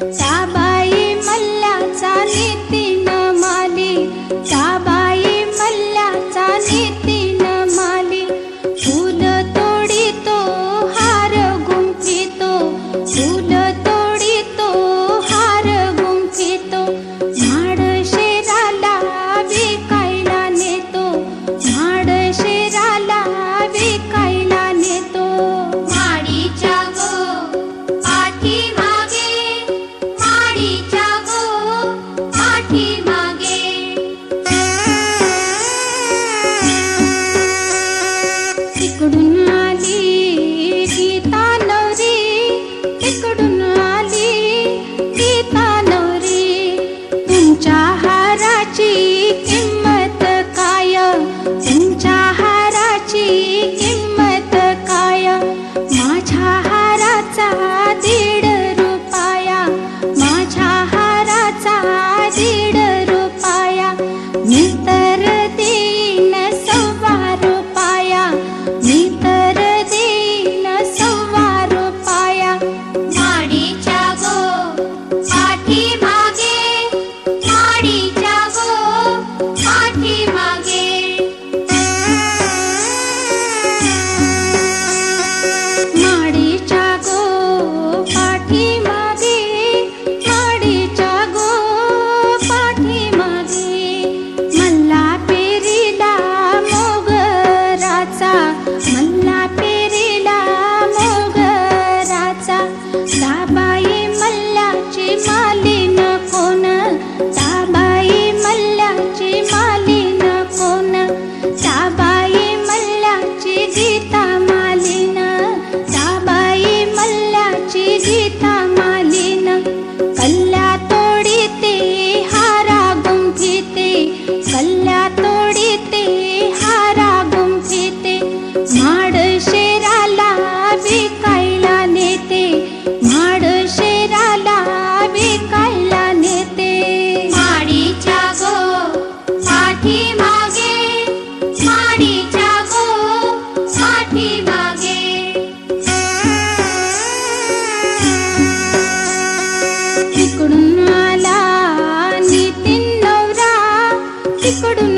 साबाई मल्ल्याचा नितीन माली साबाई मल्ल्याचा नितीन माली. फुल तोडितो हार गुंफितो फुल तोडितो हार गुंफितो. காட்டிக் கொடும்